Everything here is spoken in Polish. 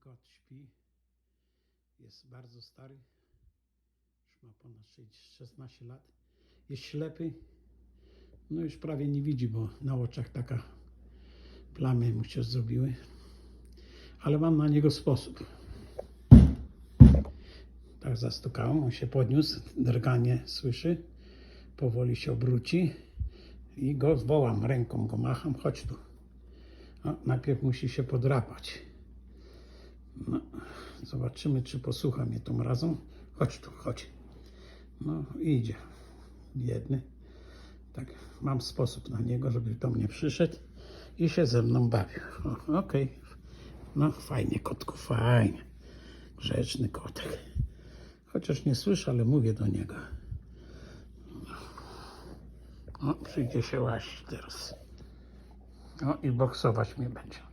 kot śpi. Jest bardzo stary. Już ma ponad 6 16 lat. Jest ślepy. No już prawie nie widzi, bo na oczach taka plamy mu się zrobiły. Ale mam na niego sposób. Tak zastukałem, on się podniósł, drganie słyszy, powoli się obróci i go wołam, ręką go macham, chodź tu. No, najpierw musi się podrapać. No, zobaczymy, czy posłucha mnie tym razem. Chodź tu, chodź. No, idzie. Biedny. Tak, mam sposób na niego, żeby do mnie przyszedł i się ze mną bawił. Okej. No, fajnie, kotku, fajnie. Grzeczny kotek. Chociaż nie słyszę, ale mówię do niego. O, przyjdzie się łaść teraz. O, i boksować mnie będzie.